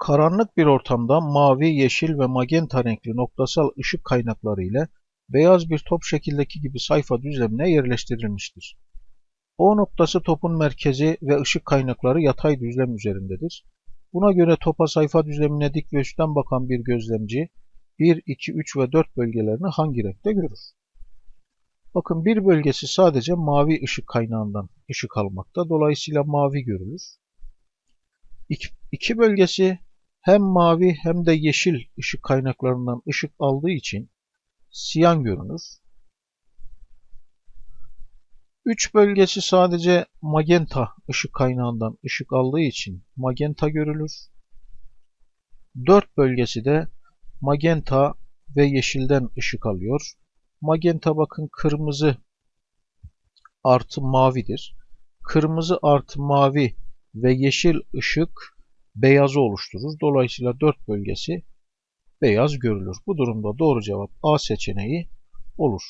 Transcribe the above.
Karanlık bir ortamda mavi, yeşil ve magenta renkli noktasal ışık kaynakları ile beyaz bir top şekildeki gibi sayfa düzlemine yerleştirilmiştir. O noktası topun merkezi ve ışık kaynakları yatay düzlem üzerindedir. Buna göre topa sayfa düzlemine dik ve üstten bakan bir gözlemci 1, 2, 3 ve 4 bölgelerini hangi renkte görür? Bakın bir bölgesi sadece mavi ışık kaynağından ışık almakta. Dolayısıyla mavi görülür. İki, iki bölgesi hem mavi hem de yeşil ışık kaynaklarından ışık aldığı için siyan görünür. 3 bölgesi sadece magenta ışık kaynağından ışık aldığı için magenta görülür. 4 bölgesi de magenta ve yeşilden ışık alıyor. Magenta bakın kırmızı artı mavidir. Kırmızı artı mavi ve yeşil ışık beyazı oluşturur. Dolayısıyla 4 bölgesi beyaz görülür. Bu durumda doğru cevap A seçeneği olur.